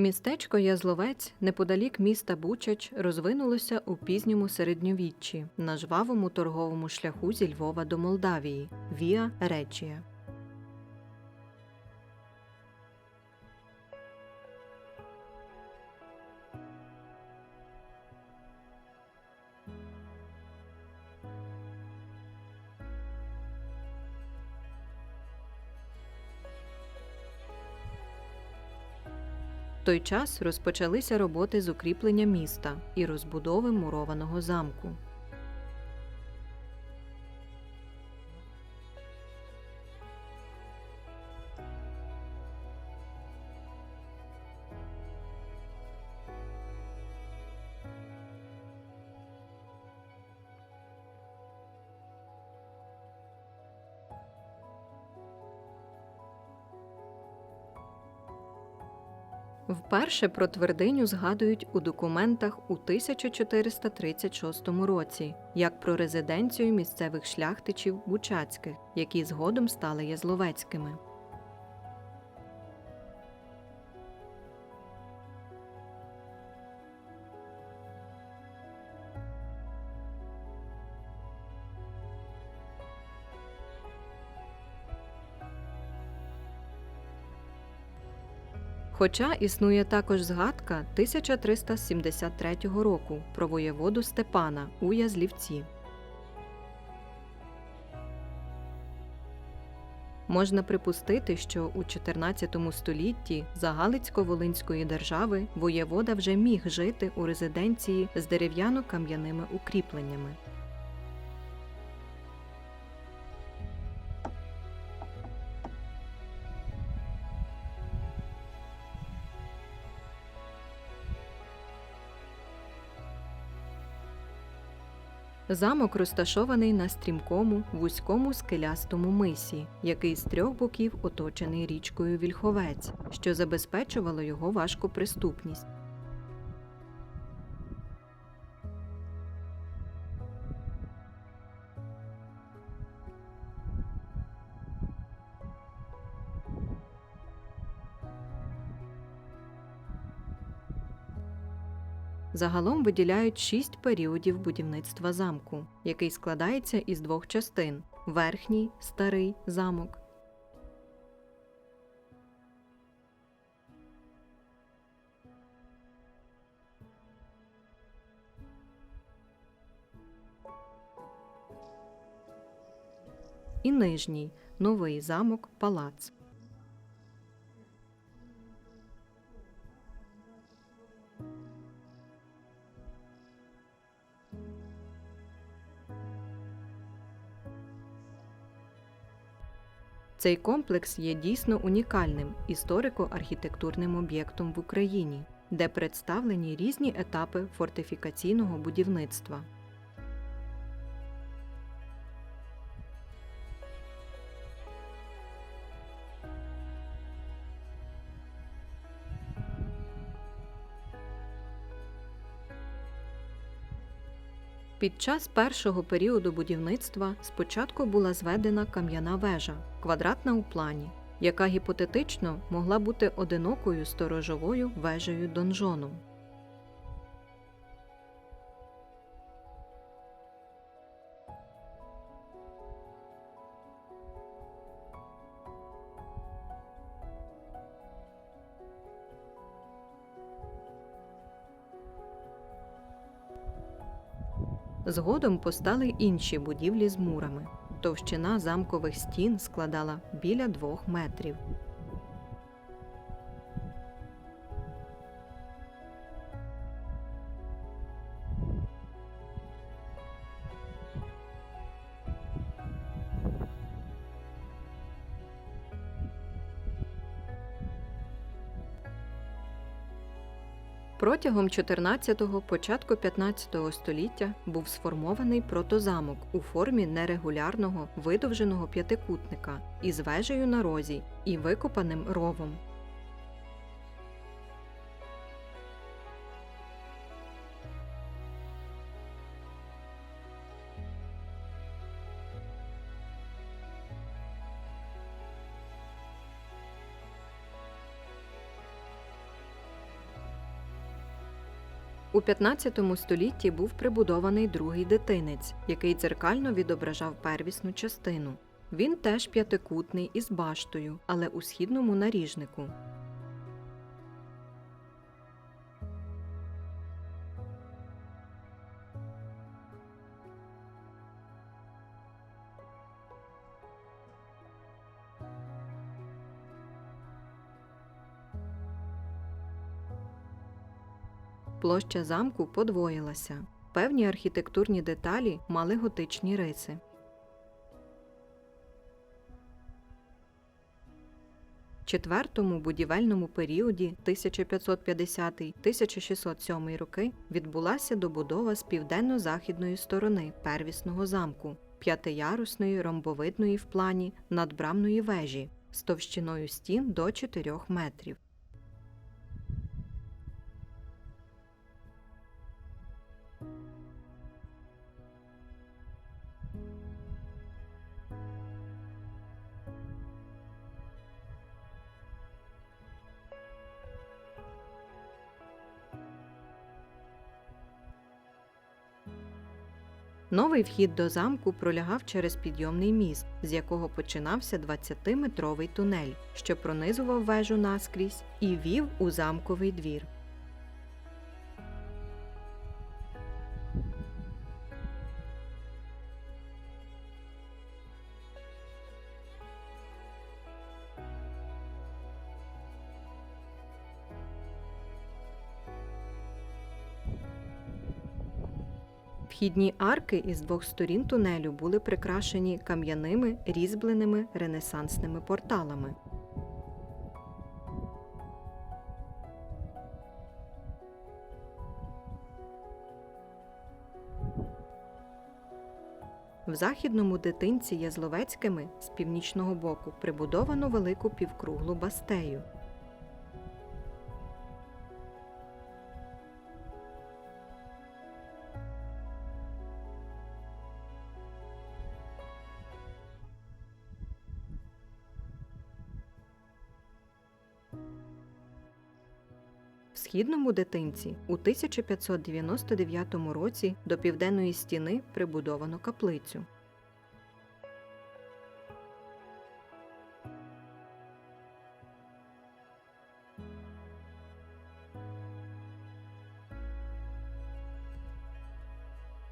Містечко Язловець неподалік міста Бучач розвинулося у пізньому середньовіччі на жвавому торговому шляху зі Львова до Молдавії Віа Речія. Той час розпочалися роботи з укріплення міста і розбудови мурованого замку. Вперше про твердиню згадують у документах у 1436 році як про резиденцію місцевих шляхтичів Бучацьких, які згодом стали язловецькими. Хоча існує також згадка 1373 року про воєводу Степана у Язлівці. Можна припустити, що у 14 столітті за Галицько-Волинської держави воєвода вже міг жити у резиденції з дерев'яно-кам'яними укріпленнями. Замок розташований на стрімкому вузькому скелястому мисі, який з трьох боків оточений річкою Вільховець, що забезпечувало його важку приступність. Загалом виділяють шість періодів будівництва замку, який складається із двох частин: верхній старий замок. І нижній новий замок палац. Цей комплекс є дійсно унікальним історико-архітектурним об'єктом в Україні, де представлені різні етапи фортифікаційного будівництва. Під час першого періоду будівництва спочатку була зведена кам'яна вежа, квадратна у плані, яка гіпотетично могла бути одинокою сторожовою вежею донжону. Згодом постали інші будівлі з мурами. Товщина замкових стін складала біля двох метрів. Протягом 14-го, початку 15-го століття був сформований протозамок у формі нерегулярного видовженого п'ятикутника із вежею на розі і викопаним ровом. У 15 столітті був прибудований другий дитинець, який дзеркально відображав первісну частину. Він теж п'ятикутний із баштою, але у східному наріжнику. Площа замку подвоїлася. Певні архітектурні деталі мали готичні риси. Четвертому будівельному періоді 1550-1607 роки відбулася добудова з південно-західної сторони первісного замку, п'ятиярусної ромбовидної в плані надбрамної вежі з товщиною стін до 4 метрів. Новий вхід до замку пролягав через підйомний міст, з якого починався 20-метровий тунель, що пронизував вежу наскрізь і вів у замковий двір. Вхідні арки із двох сторін тунелю були прикрашені кам'яними різьбленими ренесансними порталами. В західному дитинці Язловецькими з північного боку прибудовано велику півкруглу бастею. Східному дитинці у 1599 році до південної стіни прибудовано каплицю.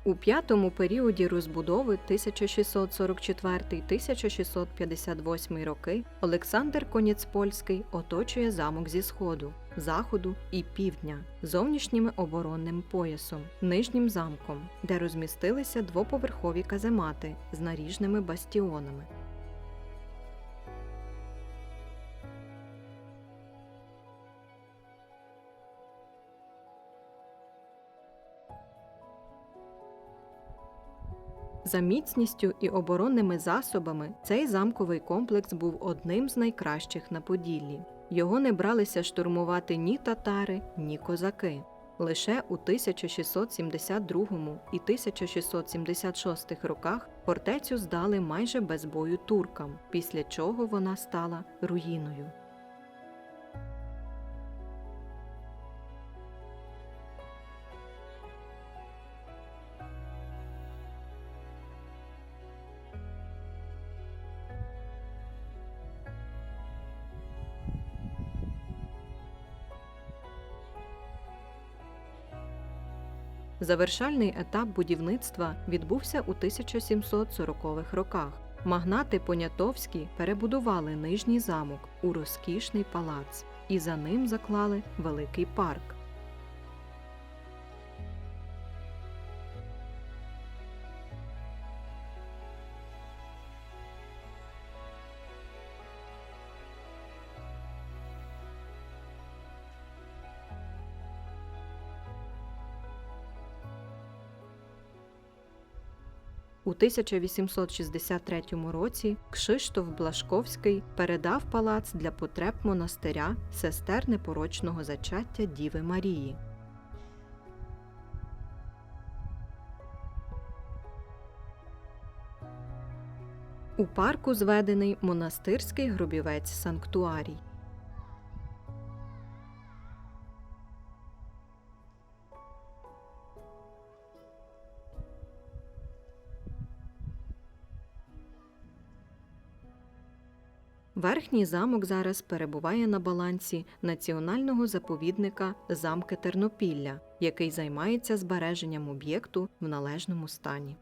У п'ятому періоді розбудови 1644-1658 роки Олександр Коніцпольський оточує замок зі сходу, заходу і півдня зовнішнім оборонним поясом, нижнім замком, де розмістилися двоповерхові каземати з наріжними бастіонами. За міцністю і оборонними засобами цей замковий комплекс був одним з найкращих на Поділлі. Його не бралися штурмувати ні татари, ні козаки. Лише у 1672 і 1676 роках фортецю здали майже без бою туркам, після чого вона стала руїною. Завершальний етап будівництва відбувся у 1740-х роках. Магнати Понятовські перебудували нижній замок у розкішний палац і за ним заклали великий парк. У 1863 році Кшиштоф Блашковський передав палац для потреб монастиря сестер непорочного зачаття Діви Марії. У парку зведений монастирський гробівець санктуарій. Верхній замок зараз перебуває на балансі національного заповідника Замки Тернопілля, який займається збереженням об'єкту в належному стані.